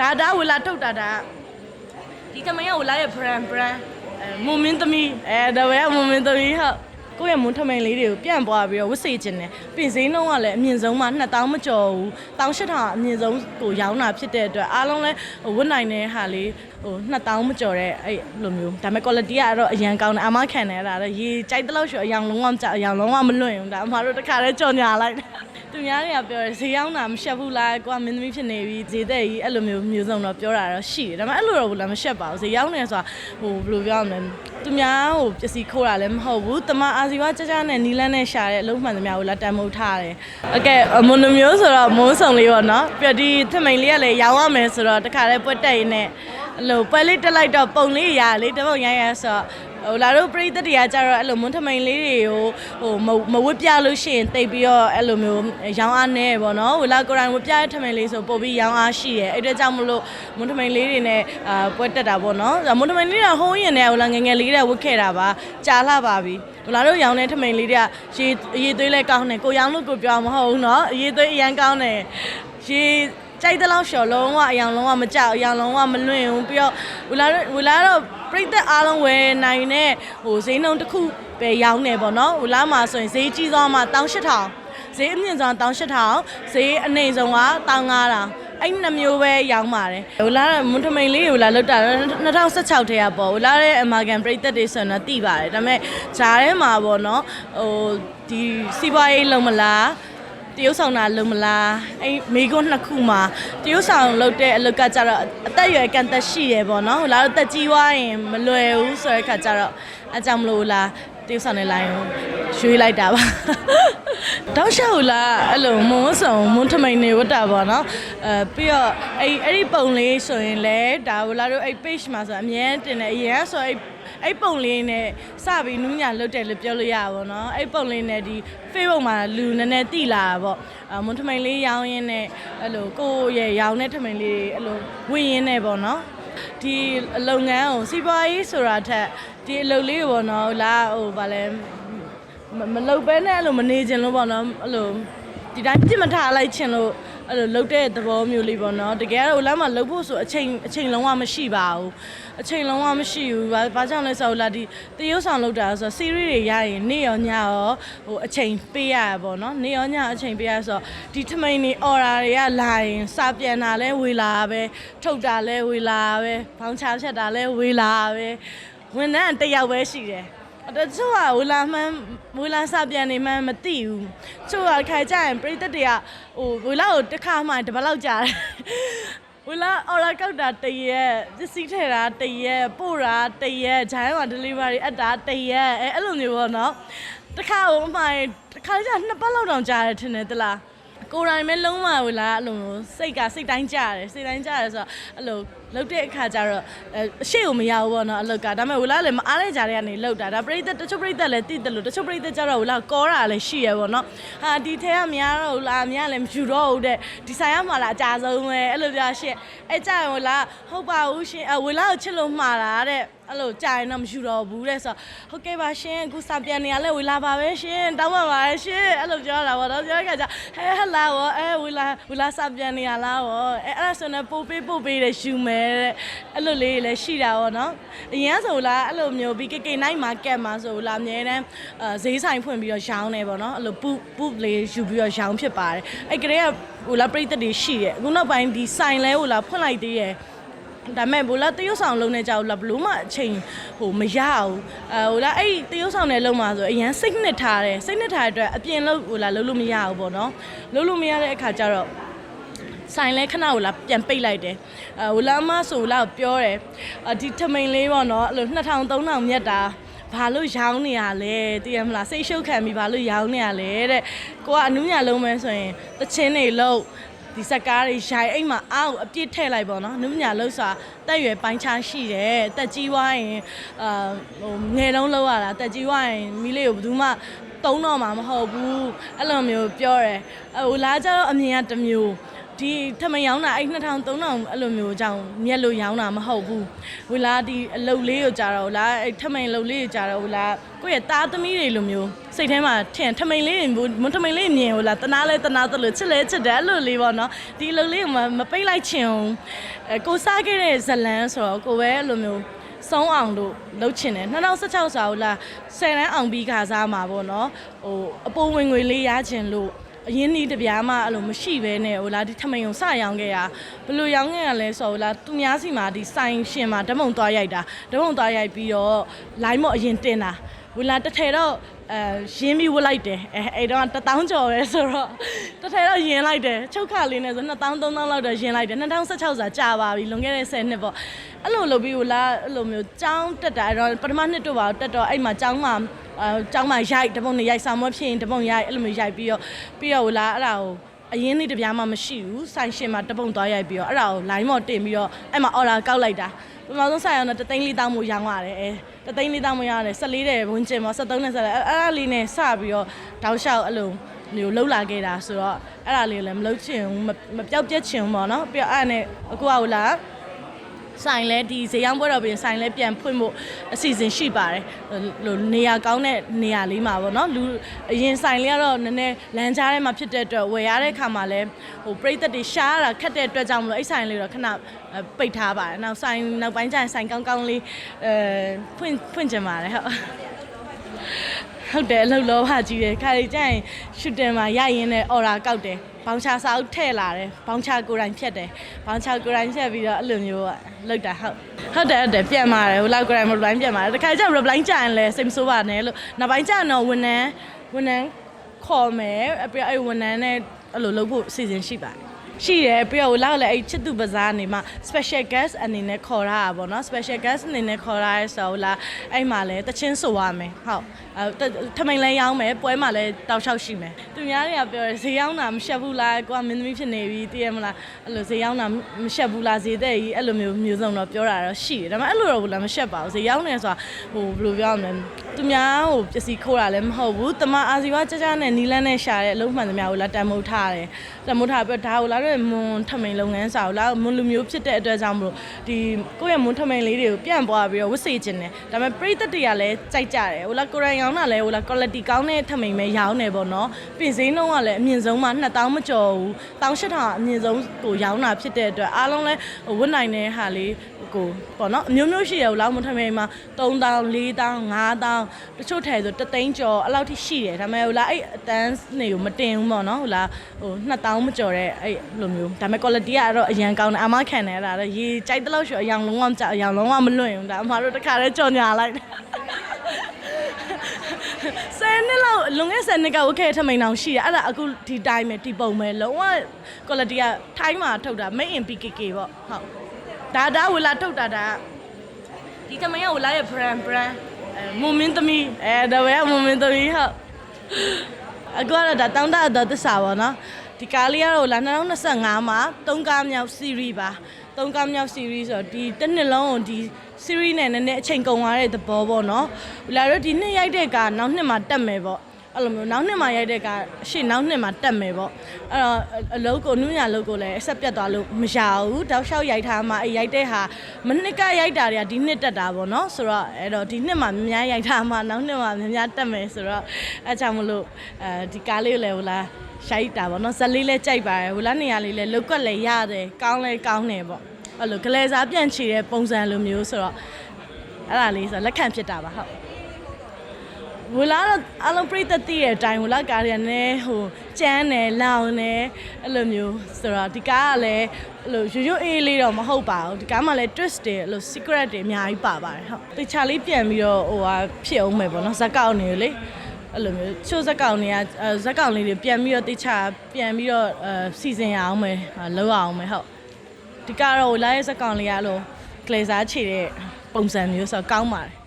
ဒါဒါဝလာထုတ်တာဒါဒီတမန်ကဝလာရဲ့ brand brand အဲမွန်မင်းသမီးအဲဒါပဲမွန်မင်းသမီးဟုတ်ကိုယ့်ရဲ့မွန်ထမိန်လေးတွေကိုပြန့်ပွားပြီးတော့ဝတ်စေခြင်းနဲ့ပြင်စင်းလုံးကလည်းအမြင့်ဆုံးမှ2000မကျော်ဘူး1800အမြင့်ဆုံးကိုရောင်းတာဖြစ်တဲ့အတွက်အားလုံးလည်းဟိုဝတ်နိုင်တဲ့ဟာလေးဟို2000မကျော်တဲ့အဲ့လိုမျိုးဒါပေမဲ့ quality ကတော့အရန်ကောင်းတယ်အမခံတယ်အဲ့ဒါတော့ရေကြိုက်တဲ့လောက်ရှော့အရောင်လုံးဝမကြအရောင်လုံးဝမလွင့်ဘူးဒါအမတို့တစ်ခါတည်းကြော်ညာလိုက်တယ် သူများတွေကပြောတယ်ဈေးရောက်တာမရှက်ဘူးလားကိုကမင်းသမီးဖြစ်နေပြီဈေးသက်ကြီးအဲ့လိုမျိုးမျိုးစုံတော့ပြောတာတော့ရှိတယ်ဒါပေမဲ့အဲ့လိုတော့ဘူးလားမရှက်ပါဘူးဈေးရောက်နေဆိုတာဟိုဘယ်လိုပြောရမလဲသူများဟိုပစ္စည်းခိုးတာလည်းမဟုတ်ဘူးတမအာစီဝါကြကြနဲ့နီလန်းနဲ့ရှာတဲ့အလုံးမှန်သမျှကိုလာတန်မိုးထားတယ်အကဲမွန်မျိုးဆိုတော့မိုးစုံလေးပေါ့နော်ပြဒီထမိန်လေးကလည်းရောင်းရမယ်ဆိုတော့တခါတည်းပွက်တက်ရင်းနဲ့အဲ့လိုပွဲလေးတက်လိုက်တော့ပုံလေးရာလေးတပုတ်ရိုင်းရဆိုတော့ ဟိုလာတော့ပရိသတ်တွေကကြတော့အဲ့လိုမွန်းထမိန်လေးတွေကိုဟိုမဝတ်ပြလို့ရှိရင်တိတ်ပြီးတော့အဲ့လိုမျိုးရောင်းအားနေပေါ့နော်ဟိုလာကိုရိုင်းဝတ်ပြတဲ့ထမိန်လေးဆိုပို့ပြီးရောင်းအားရှိတယ်အဲ့အတွက်ကြောင့်မလို့မွန်းထမိန်လေးတွေနဲ့အာပွဲတက်တာပေါ့နော်မွန်းထမိန်လေးကဟိုးရင်နဲ့ဟိုလာငငယ်လေးတွေဝတ်ခဲ့တာပါကြာလှပါပြီဟိုလာတော့ရောင်းတဲ့ထမိန်လေးတွေကရေရေသွေးလဲကောင်းတယ်ကိုရောင်းလို့ကိုပြောမဟုတ်ဘူးနော်ရေသွေးအရန်ကောင်းတယ်ရေကြိုက်တဲ့လောက်ရှော်လုံးဝအယောင်လုံးဝမကြောက်အယောင်လုံးဝမလွင့်ဘူးပြီးတော့ဟိုလာတော့ဟိုလာတော့ ပြိသက်အားလုံးဝယ်နိုင်တဲ့ဟိုဈေးနှုန်းတစ်ခုပဲရောင်းနေပေါ့နော်ဝလာမှာဆိုရင်ဈေးကြီးသွားမှ18000ဈေးအမြင့်ဆုံး18000ဈေးအနိမ့်ဆုံးက15000အဲ့နှမျိုးပဲရောင်းပါတယ်ဟိုလာမွန်ထမိန်လေးကိုလာလောက်တာ2016ထဲကပေါ့ဟိုလာတဲ့အမာကန်ပြိသက်တွေဆိုရင်တော့တိပါတယ်ဒါပေမဲ့ဂျားထဲမှာပေါ့နော်ဟိုဒီစီးပွားရေးလုံးမလား တရုတ်ဆောင်တာလုံးမလားအဲ့မိကွန်းနှစ်ခုမှာတရုတ်ဆောင်လုပ်တဲ့အလုပ်ကကြတော့အသက်အရွယ်ကန်သက်ရှိရယ်ပေါ့နော်ဟိုလာတော့တက်ကြီးွားရင်မလွယ်ဘူးဆိုတဲ့ခါကျတော့အကြောင်းမလို့လား တရုတ်ဆောင်တဲ့လိုင်းကိုရွေးလိုက်တာပါတောက်လျှောက်လားအဲ့လိုမုံဆုံမုံထမိန်နေဝတ်တာပေါ့နော်အဲပြီးတော့အဲ့အဲ့ဒီပုံလေးဆိုရင်လဲဒါဘလာတို့အဲ့ page မှာဆိုအမြဲတင်တယ်အရင်ဆိုအဲ့အဲ့ပုံလေးနဲ့စပြီးနူးညာလုတ်တယ်လို့ပြောလို့ရပါဘောနော်အဲ့ပုံလေးနဲ့ဒီ Facebook မှာလူနည်းနည်းတိလာတာပေါ့မွန်ထမိန်လေးရောင်းရင်းနဲ့အဲ့လိုကိုယ့်ရဲ့ရောင်းတဲ့ထမိန်လေးအဲ့လိုဝင်ရင်းနဲ့ပေါ့နော် ဒီလုပ်ငန်းကိုစီးပွားရေးဆိုတာထက်ဒီအလုပ်လေးကိုပေါ့နော်လာဟိုဗာလဲမလုပ်ပဲနဲ့အဲ့လိုမနေခြင်းလို့ပေါ့နော်အဲ့လိုဒီတိုင်းပြစ်မထားလိုက်ခြင်းလို့ အဲ့လိုလုတ်တဲ့သဘောမျိုးလေးပေါ့နော်တကယ်တော့လမ်းမှာလုတ်ဖို့ဆိုအချိန်အချိန်လုံးဝမရှိပါဘူးအချိန်လုံးဝမရှိဘူးဘာဘာကြောင့်လဲဆိုတော့လာဒီတရုတ်ဆောင်လုတ်တာဆိုတော့ series တွေရရင်နေ့ရောညရောဟိုအချိန်ပေးရပါပေါ့နော်နေ့ရောညအချိန်ပေးရဆိုတော့ဒီထမိန်နေ order တွေကလာရင်စာပြန်တာလဲဝေလာပဲထုတ်တာလဲဝေလာပဲဘောင်းချဖြတ်တာလဲဝေလာပဲဝန်ထမ်းတစ်ယောက်ပဲရှိတယ် တချို့ကဝလာမှန်းဝလာစပြန်နေမှန်းမသိဘူးချို့ကခိုင်ကြရင်ပြိသက်တွေကဟိုဝလာကိုတစ်ခါမှတပတ်လောက်ကြာတယ်ဝလာအော်လာကောက်တာတရက်ပစ္စည်းထည့်တာတရက်ပို့တာတရက်ဂျိုင်းမှာ delivery အပ်တာတရက်အဲအဲ့လိုမျိုးပေါ့နော်တစ်ခါဟိုအမှန်တစ်ခါကြာနှစ်ပတ်လောက်တောင်ကြာတယ်ထင်တယ်တလား ကိုယ်တိုင်ပဲလုံးဝဝလာအဲ့လိုမျိုးစိတ်ကစိတ်တိုင်းကြာတယ်စိတ်တိုင်းကြာတယ်ဆိုတော့အဲ့လိုလှုပ်တဲ့အခါကျတော့အဲအရှိကိုမရဘူးပေါ့နော်အလုတ်ကဒါပေမဲ့ဝလာလည်းမအားတဲ့ကြားတွေကနေလှုပ်တာဒါပရိသတ်တချို့ပရိသတ်လည်းတိတယ်လို့တချို့ပရိသတ်ကျတော့ဝလာကောတာလည်းရှိရပေါ့နော်ဟာဒီထဲကများတော့ဝလာများလည်းမယူတော့ဘူးတဲ့ဒီဆိုင်ရမှာလားအကြဆုံးပဲအဲ့လိုပြောရှင့်အဲကြာရင်ဝလာဟုတ်ပါဘူးရှင်အဲဝလာကိုချစ်လို့မှားတာတဲ့ အဲ့လိုကြာရင်တော့မယူတော့ဘူးတဲ့ဆိုတော့ဟုတ်ကဲ့ပါရှင်အခုစာပြန်နေရလဲဝလာပါပဲရှင်တောင်းပါပါရှင်အဲ့လိုပြောတာပေါ့နော်ပြောတဲ့ခါကျဟဲဟလာရောအဲဝလာဝလာစာပြန်နေရလားရောအဲအဲ့ဒါဆိုတော့ပို့ပေးပို့ပေးတဲ့ယူမယ်တဲ့အဲ့လိုလေးလည်းရှိတာပေါ့နော်အရင်ဆိုလားအဲ့လိုမျိုး BKK night market မှာဆိုလားအများတန်းအဲဈေးဆိုင်ဖွင့်ပြီးတော့ရောင်းနေပေါ့နော်အဲ့လိုပူပူလေးယူပြီးတော့ရောင်းဖြစ်ပါတယ်အဲ့ကလေးကဟိုလားပြိတ္တတွေရှိတယ်အခုနောက်ပိုင်းဒီဆိုင်လဲဟိုလားဖွင့်လိုက်သေးတယ် ဒါမဲ့ဘိုလာတရုတ်ဆောင်လုံးနေကြဘူးလားဘလို့မှအချိန်ဟိုမရဘူးအဲဟိုလာအဲ့တရုတ်ဆောင်တဲ့လုံးမှာဆိုအရန်စိတ်နှစ်ထားတယ်စိတ်နှစ်ထားတဲ့အတွက်အပြင်လုံးဟိုလာလုံးလို့မရဘူးပေါ့နော်လုံးလို့မရတဲ့အခါကျတော့ဆိုင်လဲခဏဟိုလာပြန်ပိတ်လိုက်တယ်အဲဟိုလာမဆိုလာပြောတယ်အဒီထမိန်လေးပေါ့နော်အဲ့လို2000 3000မြတ်တာဘာလို့ရောင်းနေရလဲတည်ရမလားစိတ်ရှုပ်ခံပြီးဘာလို့ရောင်းနေရလဲတဲ့ကိုကအနူးညာလုံးမဲဆိုရင်တချင်းတွေလုံး ဒီစက်ကားတွေရိုင်အိမ်မှာအားကိုအပြစ်ထည့်လိုက်ပေါ့နော်နုညာလှုပ်စာတက်ရွယ်ပိုင်းခြားရှိတယ်တက်ကြီးွားရင်အာဟိုငယ်လုံးလောက်ရတာတက်ကြီးွားရင်မိလေးကိုဘယ်သူမှတုံးတော့မှာမဟုတ်ဘူးအဲ့လိုမျိုးပြောတယ်ဟိုလာကြတော့အမြင်ကတစ်မျိုးဟ ဒီထမင်းရောင်းတာအဲ့2000 3000အဲ့လိုမျိုးကြောင့်မြက်လို့ရောင်းတာမဟုတ်ဘူးဝလာဒီအလုပ်လေးကိုကြာတော့လားအဲ့ထမင်းအလုပ်လေးကိုကြာတော့ဝလာကိုယ့်ရဲ့သားသမီးတွေလိုမျိုးစိတ်ထဲမှာထင်ထမင်းလေးတွေမွန်းထမင်းလေးမြင်ဝလာတနာလဲတနာသလိုချစ်လဲချစ်တယ်အဲ့လိုလေးပေါ့နော်ဒီအလုပ်လေးကိုမမပိတ်လိုက်ချင်အောင်အဲကိုစားခဲ့တဲ့ဇလန်းဆိုတော့ကိုပဲအဲ့လိုမျိုးဆုံးအောင်လို့လုပ်ချင်တယ်2016စာဟုတ်လား10တန်းအောင်ပြီးခါစားမှာပေါ့နော်ဟိုအပေါ်ဝင်ငွေလေးရချင်လို့ အရင်ဒီတပြားမှအဲ့လိုမရှိဘဲနဲ့ဟိုလားဒီထမိန်ကိုစရောင်းခဲ့တာဘယ်လိုရောင်းခဲ့ရလဲဆိုတော့ဟိုလားသူများစီမှာဒီဆိုင်ရှင်မှာဓမုံသွားရိုက်တာဓမုံသွားရိုက်ပြီးတော့ line မော့အရင်တင်တာဝလာတစ်ထည်တော့အဲရင်းပြီးဝတ်လိုက်တယ်အဲအဲ့တော့တထောင်ကျော်ပဲဆိုတော့တစ်ထည်တော့ရင်းလိုက်တယ်ချုပ်ခလေးနဲ့ဆို2000 3000လောက်တော့ရင်းလိုက်တယ်2016စာကြာပါပြီလွန်ခဲ့တဲ့10နှစ်ပေါ့အဲ့လိုလုပ်ပြီးဟိုလားအဲ့လိုမျိုးចောင်းတက်တာအဲ့တော့ပထမနှစ်တော့ပါတက်တော့အဲ့မှာចောင်းမှာ အဲចောင်းမှာရိုက်တပုံနဲ့ရိုက်ဆောင်မဖြစ်ရင်တပုံရိုက်အဲ့လိုမျိုးရိုက်ပြီးတော့ပြီးတော့ဟိုလားအဲ့ဒါကိုအရင်နေ့တပြားမှမရှိဘူးဆိုင်ရှင်မှာတပုံသွားရိုက်ပြီးတော့အဲ့ဒါကို line မော့တင်ပြီးတော့အဲ့မှာ order ကောက်လိုက်တာပထမဆုံးဆိုင်အောင်တော့တသိန်းလေးတောင်းမှုရောင်းရတယ်အဲတသိန်းလေးတောင်းမှုရတယ်14တဲ့ဝန်းကျင်ပေါ့73နဲ့ဆက်တယ်အဲ့အဲ့ဒါလေးနဲ့စပြီးတော့တောက်လျှောက်အဲ့လိုမျိုးလှုပ်လာခဲ့တာဆိုတော့အဲ့ဒါလေးလည်းမလှုပ်ချင်ဘူးမမပြောက်ပြက်ချင်ဘူးပေါ့နော်ပြီးတော့အဲ့ဒါနဲ့အခုကဟိုလား ဆိုင်လဲဒီဇေယောင်းပွဲတော်ပြင်ဆိုင်လဲပြန်ဖွင့်ဖို့အစီအစဉ်ရှိပါတယ်ဟိုလိုနေရာကောင်းတဲ့နေရာလေးမှာပေါ့နော်လူအရင်ဆိုင်လေးကတော့နည်းနည်းလမ်းကြားထဲမှာဖြစ်တဲ့အတွက်ဝယ်ရတဲ့ခါမှာလဲဟိုပြိသက်တွေရှားရတာခက်တဲ့အတွက်ကြောင့်မလို့အဲ့ဆိုင်လေးတော့ခဏအဲပိတ်ထားပါတယ်နောက်ဆိုင်နောက်ပိုင်းကျရင်ဆိုင်ကောင်းကောင်းလေးအဲဖွင့်ဖွင့်ကြပါတယ်ဟုတ်ဟုတ်တယ်အလုပ်လောပါကြီးတယ်ခါရီကျရင်ရှူတင်မှာရရင်နဲ့အော်ရာကောက်တယ် ဘောင်ချာစာအုပ်ထည့်လာတယ်ဘောင်ချာကိုယ်တိုင်ဖြတ်တယ်ဘောင်ချာကိုယ်တိုင်ဖြတ်ပြီးတော့အဲ့လိုမျိုးကလောက်တာဟုတ်ဟုတ်တယ်ဟုတ်တယ်ပြန်มาတယ်ဟိုလောက်ကိုယ်တိုင် reply ပြန်มาတယ်တခါကျ reply ကြရင်လည်းစိတ်မဆိုးပါနဲ့လို့နောက်ပိုင်းကျရင်တော့ဝန်ထမ်းဝန်ထမ်းခေါ်မယ်အပြည့်အဲ့ဝန်ထမ်းနဲ့အဲ့လိုလုပ်ဖို့အစီအစဉ်ရှိပါတယ် ရှိတယ်ပြီးတော့လောက်လည်းအဲ့ချစ်သူပဇားနေမှာ special guest အနေနဲ့ခေါ်ရတာပေါ့နော် special guest အနေနဲ့ခေါ်ရရဲဆိုတော့လာအဲ့မှာလည်းတချင်းဆိုရမယ်ဟုတ်အဲထမိန်လဲရောင်းမယ်ပွဲမှာလည်းတောက်လျှောက်ရှိမယ်သူများတွေကပြောတယ်ဈေးရောင်းတာမရှက်ဘူးလားကိုကမင်းသမီးဖြစ်နေပြီသိရမလားအဲ့လိုဈေးရောင်းတာမရှက်ဘူးလားဈေးတဲ့ကြီးအဲ့လိုမျိုးမျိုးစုံတော့ပြောတာတော့ရှိတယ်ဒါပေမဲ့အဲ့လိုတော့ဘူးလားမရှက်ပါဘူးဈေးရောင်းနေဆိုတာဟိုဘယ်လိုပြောရမလဲ သူများဟိုပစ္စည်းခိုးတာလည်းမဟုတ်ဘူးတမအာစီဝါကြကြနဲ့နီလန်းနဲ့ရှာတဲ့အလုံးမှန်သမျှကိုလာတန်မိုးထားတယ်တန်မိုးထားပြီးတော့ဒါကိုလာတော့မွန်ထမိန်လုပ်ငန်းစာကိုလာမွန်လူမျိုးဖြစ်တဲ့အတွက်ကြောင့်မလို့ဒီကိုယ့်ရဲ့မွန်ထမိန်လေးတွေကိုပြန့်ပွားပြီးတော့ဝတ်စေခြင်းတယ်ဒါပေမဲ့ပရိသတ်တွေကလည်းကြိုက်ကြတယ်ဟိုလာကိုရန်ရောင်းတာလည်းဟိုလာ quality ကောင်းတဲ့ထမိန်ပဲရောင်းနေပေါ့နော်ပြင်စင်းလုံးကလည်းအမြင့်ဆုံးမှ2000မကျော်ဘူး18000အမြင့်ဆုံးကိုရောင်းတာဖြစ်တဲ့အတွက်အားလုံးလည်းဟိုဝတ်နိုင်တဲ့ဟာလေးကိုပေါ့နော်အမျိုးမျိုးရှိရဟိုလောက်မထမိန်မှာ3000 4000 5000တချို့ထဲဆိုတသိန်းကျော်အဲ့လောက်ထိရှိတယ်ဒါပေမဲ့ဟိုလာအဲ့အတန်းနေကိုမတင်ဘူးပေါ့နော်ဟိုလာဟို2000မကျော်တဲ့အဲ့လိုမျိုးဒါပေမဲ့ quality ကတော့အရန်ကောင်းတယ်အမခံတယ်အဲ့ဒါတော့ရေကြိုက်တဲ့လောက်ရှိအယောင်လုံးဝမကြအယောင်လုံးဝမလွင့်ဘူးဒါအမတို့တခါတည်းကြော်ညာလိုက်တယ်ဆယ်နှစ်လောက်လွန်ခဲ့ဆယ်နှစ်ကဝတ်ခဲ့ထမိန်အောင်ရှိတယ်အဲ့ဒါအခုဒီတိုင်းပဲဒီပုံပဲလုံးဝ quality ကထိုင်းမှာထုတ်တာ made in PKK ပေါ့ဟုတ်ဒါဒါဝလာထုတ်တာဒါဒီထမိန်ကဝလာရဲ့ brand brand အဲ မွန်မင်းသမီးအဲဒါပဲမွန်မင်းသမီးဟုတ်အခုကတော့ဒါတောင်းတတော့သစ္စာပေါ့နော်ဒီကားလေးကတော့လာ2025မှာ3ကားမြောက် series ပါ3ကားမြောက် series ဆိုတော့ဒီတစ်နှစ်လုံးကိုဒီ series နဲ့နည်းနည်းအချိန်ကုန်သွားတဲ့သဘောပေါ့နော်လာတော့ဒီနှစ်ရိုက်တဲ့ကားနောက်နှစ်မှာတက်မယ်ပေါ့ အဲ့လိုမျိုးနောက်နှစ်မှာရိုက်တဲ့ကားအရှိနောက်နှစ်မှာတက်မယ်ပေါ့အဲ့တော့အလုပ်ကိုနုညာလုပ်ကိုလည်းအဆက်ပြတ်သွားလို့မရဘူးတောက်လျှောက်ရိုက်ထားမှအဲ့ရိုက်တဲ့ဟာမနှစ်ကရိုက်တာတွေကဒီနှစ်တက်တာပေါ့နော်ဆိုတော့အဲ့တော့ဒီနှစ်မှာများများရိုက်ထားမှနောက်နှစ်မှာများများတက်မယ်ဆိုတော့အဲ့ကြောင့်မလို့အဲဒီကားလေးကိုလည်းဟိုလားရှိုက်တာပေါ့နော်ဇက်လေးလည်းကြိုက်ပါတယ်ဟိုလားနေရာလေးလည်းလုတ်ကွက်လည်းရတယ်ကောင်းလည်းကောင်းတယ်ပေါ့အဲ့လိုကလေးစားပြန့်ချီတဲ့ပုံစံလိုမျိုးဆိုတော့အဲ့ဒါလေးဆိုလက်ခံဖြစ်တာပါဟုတ် ဝလာတော့အလုံးပြိသက်တည်တဲ့အတိုင်းဝလာကားတွေကလည်းဟိုကျန်းတယ်လောင်တယ်အဲ့လိုမျိုးဆိုတော့ဒီကားကလည်းအဲ့လိုရိုးရိုးအေးလေးတော့မဟုတ်ပါဘူးဒီကားမှာလည်း twist တွေအဲ့လို secret တွေအများကြီးပါပါတယ်ဟုတ်တခြားလေးပြန်ပြီးတော့ဟိုဟာဖြစ်အောင်မယ်ပေါ့နော်ဇက်ကောက်နေလေအဲ့လိုမျိုးချိုးဇက်ကောင်တွေကအဲဇက်ကောင်လေးတွေပြန်ပြီးတော့တခြားပြန်ပြီးတော့အဲစီစဉ်ရအောင်မယ်ဟာလောက်ရအောင်မယ်ဟုတ်ဒီကတော့လာရဲ့ဇက်ကောင်လေးကအဲ့လိုကလေးစားချေတဲ့ပုံစံမျိုးဆိုတော့ကောင်းပါတယ်